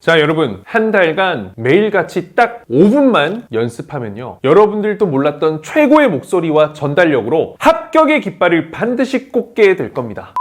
자, 여러분. 한 달간 매일같이 딱 5분만 연습하면요. 여러분들도 몰랐던 최고의 목소리와 전달력으로 합격의 깃발을 반드시 꽂게 될 겁니다.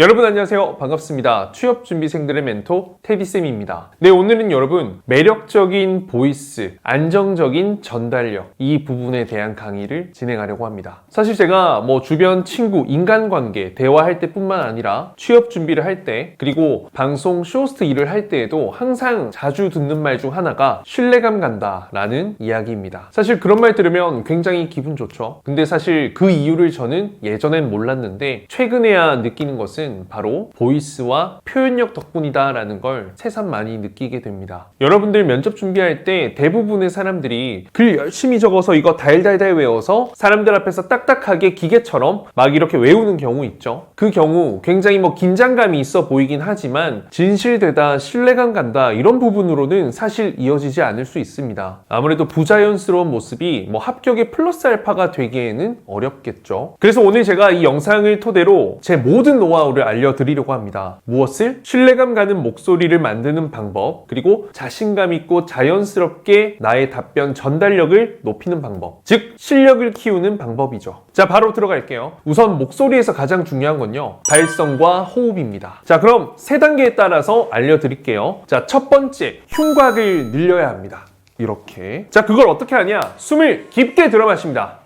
여러분 안녕하세요. 반갑습니다. 취업 준비생들의 멘토 테디쌤입니다. 네, 오늘은 여러분 매력적인 보이스, 안정적인 전달력 이 부분에 대한 강의를 진행하려고 합니다. 사실 제가 뭐 주변 친구, 인간관계 대화할 때뿐만 아니라 취업 준비를 할 때 그리고 방송 쇼호스트 일을 할 때에도 항상 자주 듣는 말 중 하나가 신뢰감 간다라는 이야기입니다. 사실 그런 말 들으면 굉장히 기분 좋죠. 근데 사실 그 이유를 저는 예전엔 몰랐는데 최근에야 느끼는 것은 바로 보이스와 표현력 덕분이다라는 걸 새삼 많이 느끼게 됩니다. 여러분들 면접 준비할 때 대부분의 사람들이 글 열심히 적어서 이거 달달달 외워서 사람들 앞에서 딱딱하게 기계처럼 막 이렇게 외우는 경우 있죠. 그 경우 굉장히 뭐 긴장감이 있어 보이긴 하지만 진실되다, 신뢰감 간다 이런 부분으로는 사실 이어지지 않을 수 있습니다. 아무래도 부자연스러운 모습이 뭐 합격의 플러스 알파가 되기에는 어렵겠죠. 그래서 오늘 제가 이 영상을 토대로 제 모든 노하우 를 알려드리려고 합니다. 무엇을? 신뢰감 가는 목소리를 만드는 방법, 그리고 자신감 있고 자연스럽게 나의 답변 전달력을 높이는 방법. 즉, 실력을 키우는 방법이죠. 자, 바로 들어갈게요. 우선 목소리에서 가장 중요한 건요. 발성과 호흡입니다. 자, 그럼 세 단계에 따라서 알려드릴게요. 자, 첫 번째, 흉곽을 늘려야 합니다. 이렇게. 자, 그걸 어떻게 하냐? 숨을 깊게 들어 마십니다.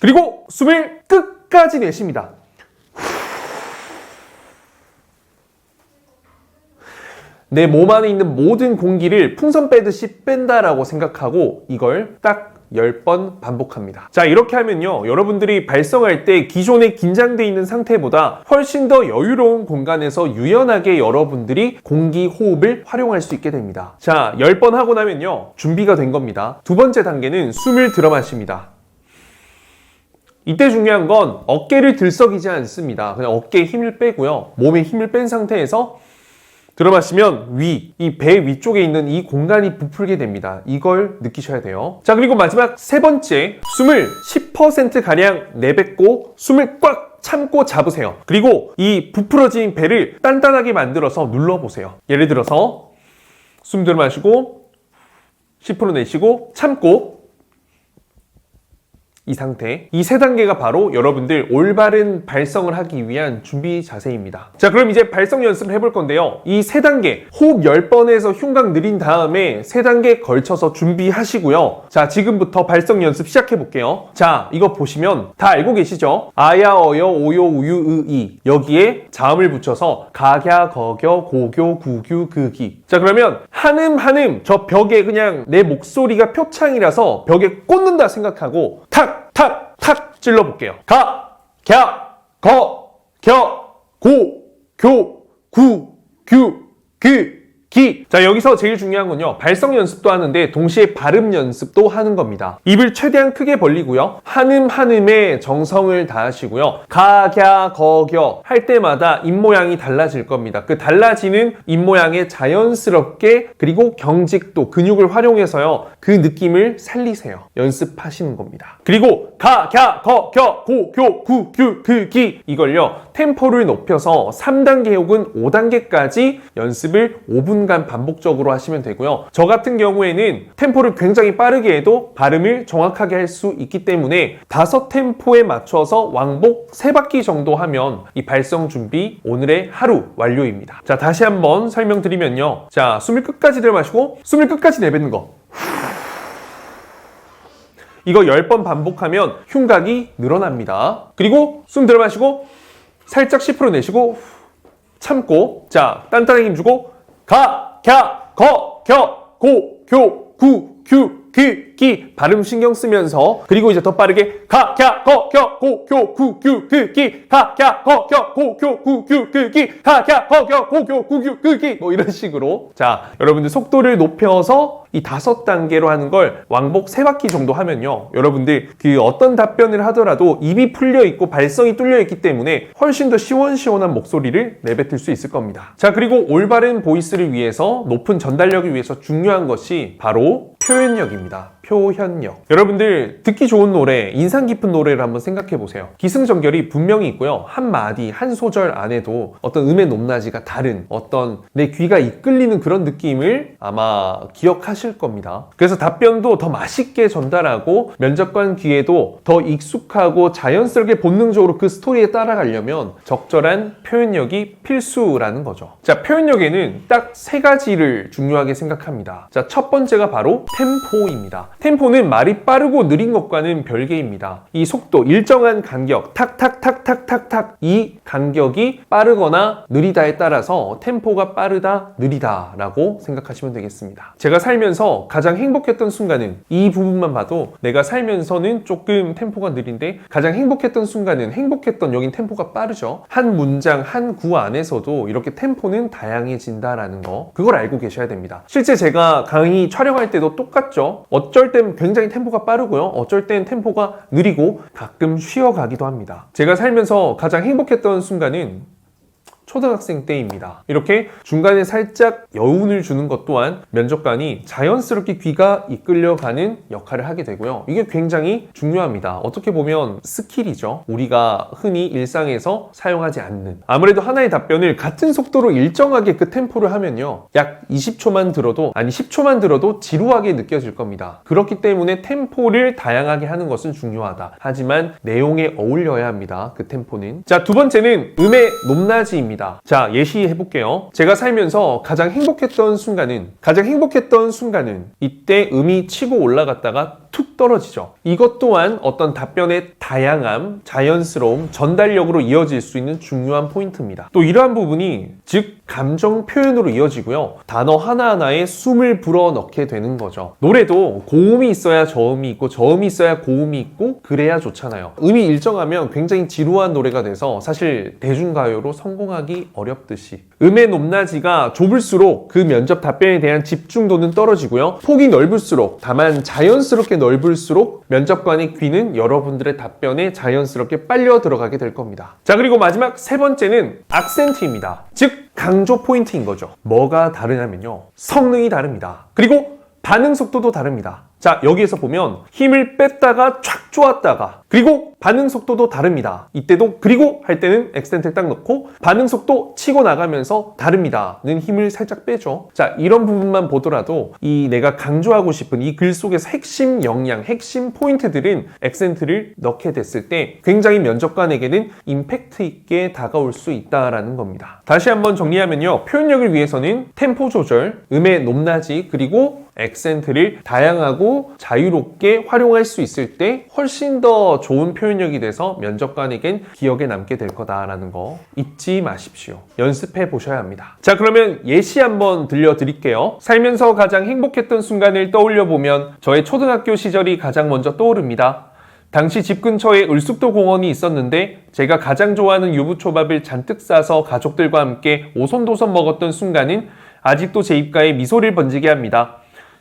그리고 숨을 끝까지 내쉽니다. 내 몸 안에 있는 모든 공기를 풍선 빼듯이 뺀다라고 생각하고 이걸 딱 10번 반복합니다. 자, 이렇게 하면요. 여러분들이 발성할 때 기존에 긴장돼 있는 상태보다 훨씬 더 여유로운 공간에서 유연하게 여러분들이 공기 호흡을 활용할 수 있게 됩니다. 자, 10번 하고 나면요. 준비가 된 겁니다. 두 번째 단계는 숨을 들어 마십니다. 이때 중요한 건 어깨를 들썩이지 않습니다. 그냥 어깨에 힘을 빼고요. 몸에 힘을 뺀 상태에서 들어 마시면 위, 이 배 위쪽에 있는 이 공간이 부풀게 됩니다. 이걸 느끼셔야 돼요. 자, 그리고 마지막 세 번째, 숨을 10%가량 내뱉고 숨을 꽉 참고 잡으세요. 그리고 이 부풀어진 배를 단단하게 만들어서 눌러보세요. 예를 들어서 숨 들어 마시고 10% 내쉬고 참고 이 상태. 이 세 단계가 바로 여러분들 올바른 발성을 하기 위한 준비 자세입니다. 자, 그럼 이제 발성 연습을 해볼 건데요. 이 세 단계, 호흡 10번에서 흉곽 느린 다음에 세 단계 걸쳐서 준비하시고요. 자, 지금부터 발성 연습 시작해 볼게요. 자, 이거 보시면 다 알고 계시죠? 아야, 어여, 오요, 우유, 으, 이. 여기에 자음을 붙여서 가갸, 거겨, 고교, 구규, 극이. 자, 그러면 한음, 한음 저 벽에 그냥 내 목소리가 표창이라서 벽에 꽂는다 생각하고 탁! 탁! 탁! 찔러 볼게요. 가! 갸! 거! 겨! 고! 교! 구! 규! 자, 여기서 제일 중요한 건요. 발성 연습도 하는데 동시에 발음 연습도 하는 겁니다. 입을 최대한 크게 벌리고요. 한음 한음에 정성을 다하시고요. 가, 갸, 거, 겨 할 때마다 입 모양이 달라질 겁니다. 그 달라지는 입 모양에 자연스럽게 그리고 경직도 근육을 활용해서요. 그 느낌을 살리세요. 연습하시는 겁니다. 그리고 가, 갸, 거, 겨, 고, 교, 구, 규, 그, 기 이걸요. 템포를 높여서 3단계 혹은 5단계까지 연습을 5분간 반복 적으로 하시면 되고요. 저 같은 경우에는 템포를 굉장히 빠르게 해도 발음을 정확하게 할 수 있기 때문에 다섯 템포에 맞춰서 왕복 3바퀴 정도 하면 이 발성 준비 오늘의 하루 완료입니다. 자, 다시 한번 설명드리면요. 자, 숨을 끝까지 들여 마시고 숨을 끝까지 내뱉는 거. 이거 10번 반복하면 흉곽이 늘어납니다. 그리고 숨 들어 마시고 살짝 10% 내쉬고 참고 자 단단하게 힘 주고 가, 갸, 거, 겨, 고, 교, 구, 규, 그, 기 발음 신경 쓰면서 그리고 이제 더 빠르게 가, 갸, 거, 겨, 고, 교, 구, 규, 그, 기 가, 갸, 거, 겨, 고, 교, 구, 규, 그, 기 가, 갸, 거, 겨, 고, 교, 구, 규, 그, 기 뭐 이런 식으로 자 여러분들 속도를 높여서 이 다섯 단계로 하는 걸 왕복 세 바퀴 정도 하면요. 여러분들 그 어떤 답변을 하더라도 입이 풀려 있고 발성이 뚫려 있기 때문에 훨씬 더 시원시원한 목소리를 내뱉을 수 있을 겁니다. 자, 그리고 올바른 보이스를 위해서 높은 전달력을 위해서 중요한 것이 바로 표현력입니다. 표현력. 여러분들 듣기 좋은 노래, 인상 깊은 노래를 한번 생각해 보세요. 기승전결이 분명히 있고요. 한 마디, 한 소절 안에도 어떤 음의 높낮이가 다른 어떤 내 귀가 이끌리는 그런 느낌을 아마 기억하실 겁니다. 그래서 답변도 더 맛있게 전달하고 면접관 귀에도 더 익숙하고 자연스럽게 본능적으로 그 스토리에 따라가려면 적절한 표현력이 필수라는 거죠. 자, 표현력에는 딱 세 가지를 중요하게 생각합니다. 자, 첫 번째가 바로 템포입니다. 템포는 말이 빠르고 느린 것과는 별개입니다. 이 속도, 일정한 간격, 탁탁탁탁탁탁 이 간격이 빠르거나 느리다에 따라서 템포가 빠르다, 느리다라고 생각하시면 되겠습니다. 제가 살면서 가장 행복했던 순간은 이 부분만 봐도 내가 살면서는 조금 템포가 느린데 가장 행복했던 순간은 행복했던 여긴 템포가 빠르죠. 한 문장, 한 구 안에서도 이렇게 템포는 다양해진다라는 거 그걸 알고 계셔야 됩니다. 실제 제가 강의 촬영할 때도 똑 같죠. 어쩔 땐 굉장히 템포가 빠르고요. 어쩔 땐 템포가 느리고 가끔 쉬어가기도 합니다. 제가 살면서 가장 행복했던 순간은 초등학생 때입니다. 이렇게 중간에 살짝 여운을 주는 것 또한 면접관이 자연스럽게 귀가 이끌려가는 역할을 하게 되고요. 이게 굉장히 중요합니다. 어떻게 보면 스킬이죠. 우리가 흔히 일상에서 사용하지 않는. 아무래도 하나의 답변을 같은 속도로 일정하게 그 템포를 하면요. 약 20초만 들어도, 아니 10초만 들어도 지루하게 느껴질 겁니다. 그렇기 때문에 템포를 다양하게 하는 것은 중요하다. 하지만 내용에 어울려야 합니다. 그 템포는. 자, 두 번째는 음의 높낮이입 니다. 자, 예시해 볼게요. 제가 살면서 가장 행복했던 순간은, 가장 행복했던 순간은 이때 음이 치고 올라갔다가 툭 떨어지죠. 이것 또한 어떤 답변의 다양함, 자연스러움, 전달력으로 이어질 수 있는 중요한 포인트입니다. 또 이러한 부분이 즉 감정 표현으로 이어지고요. 단어 하나하나에 숨을 불어 넣게 되는 거죠. 노래도 고음이 있어야 저음이 있고 저음이 있어야 고음이 있고 그래야 좋잖아요. 음이 일정하면 굉장히 지루한 노래가 돼서 사실 대중가요로 성공하기 어렵듯이 음의 높낮이가 좁을수록 그 면접 답변에 대한 집중도는 떨어지고요. 폭이 넓을수록 다만 자연스럽게 넓을수록 면접관의 귀는 여러분들의 답변에 자연스럽게 빨려 들어가게 될 겁니다. 자, 그리고 마지막 세 번째는 악센트입니다. 즉, 강조 포인트인 거죠. 뭐가 다르냐면요. 성능이 다릅니다. 그리고 반응 속도도 다릅니다. 자, 여기에서 보면 힘을 뺐다가 촥 쪼았다가 그리고 반응 속도도 다릅니다. 이때도 그리고 할 때는 엑센트를 딱 넣고 반응 속도 치고 나가면서 다릅니다는 힘을 살짝 빼죠. 자, 이런 부분만 보더라도 이 내가 강조하고 싶은 이 글 속에서 핵심 역량, 핵심 포인트들은 엑센트를 넣게 됐을 때 굉장히 면접관에게는 임팩트 있게 다가올 수 있다라는 겁니다. 다시 한번 정리하면요. 표현력을 위해서는 템포 조절, 음의 높낮이 그리고 액센트를 다양하고 자유롭게 활용할 수 있을 때 훨씬 더 좋은 표현력이 돼서 면접관에겐 기억에 남게 될 거다라는 거 잊지 마십시오. 연습해 보셔야 합니다. 자, 그러면 예시 한번 들려드릴게요. 살면서 가장 행복했던 순간을 떠올려 보면 저의 초등학교 시절이 가장 먼저 떠오릅니다. 당시 집 근처에 을숙도 공원이 있었는데 제가 가장 좋아하는 유부초밥을 잔뜩 싸서 가족들과 함께 오손도손 먹었던 순간은 아직도 제 입가에 미소를 번지게 합니다.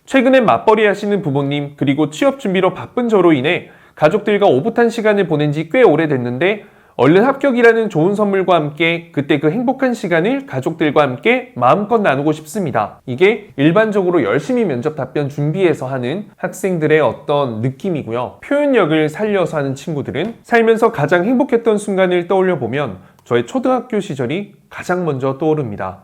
최근에 맞벌이 하시는 부모님 그리고 취업 준비로 바쁜 저로 인해 가족들과 오붓한 시간을 보낸 지 꽤 오래됐는데 얼른 합격이라는 좋은 선물과 함께 그때 그 행복한 시간을 가족들과 함께 마음껏 나누고 싶습니다. 이게 일반적으로 열심히 면접 답변 준비해서 하는 학생들의 어떤 느낌이고요. 표현력을 살려서 하는 친구들은 살면서 가장 행복했던 순간을 떠올려 보면 저의 초등학교 시절이 가장 먼저 떠오릅니다.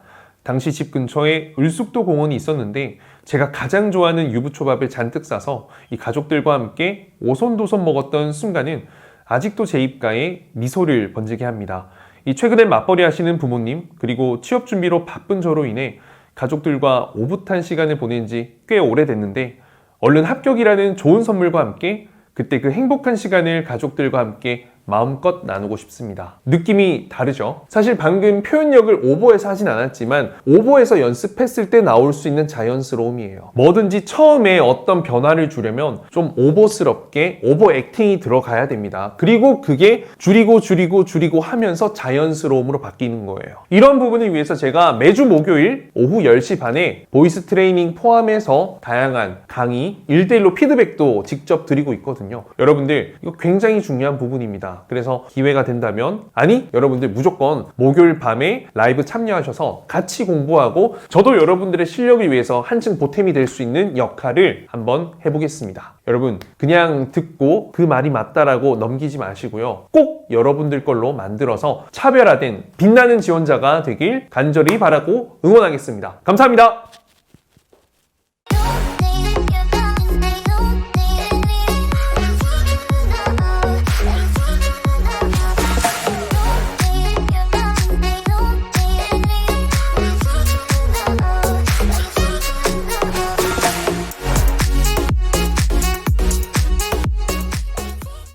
당시 집 근처에 을숙도 공원이 있었는데 제가 가장 좋아하는 유부초밥을 잔뜩 싸서 이 가족들과 함께 오손도손 먹었던 순간은 아직도 제 입가에 미소를 번지게 합니다. 이 최근에 맞벌이 하시는 부모님 그리고 취업 준비로 바쁜 저로 인해 가족들과 오붓한 시간을 보낸 지 꽤 오래됐는데 얼른 합격이라는 좋은 선물과 함께 그때 그 행복한 시간을 가족들과 함께 마음껏 나누고 싶습니다. 느낌이 다르죠? 사실 방금 표현력을 오버해서 하진 않았지만 오버해서 연습했을 때 나올 수 있는 자연스러움이에요. 뭐든지 처음에 어떤 변화를 주려면 좀 오버스럽게 오버 액팅이 들어가야 됩니다. 그리고 그게 줄이고 줄이고 줄이고 하면서 자연스러움으로 바뀌는 거예요. 이런 부분을 위해서 제가 매주 목요일 오후 10시 반에 보이스 트레이닝 포함해서 다양한 강의, 1대1로 피드백도 직접 드리고 있거든요. 여러분들 이거 굉장히 중요한 부분입니다. 그래서 기회가 된다면 아니 여러분들 무조건 목요일 밤에 라이브 참여하셔서 같이 공부하고 저도 여러분들의 실력을 위해서 한층 보탬이 될 수 있는 역할을 한번 해보겠습니다. 여러분 그냥 듣고 그 말이 맞다라고 넘기지 마시고요. 꼭 여러분들 걸로 만들어서 차별화된 빛나는 지원자가 되길 간절히 바라고 응원하겠습니다. 감사합니다.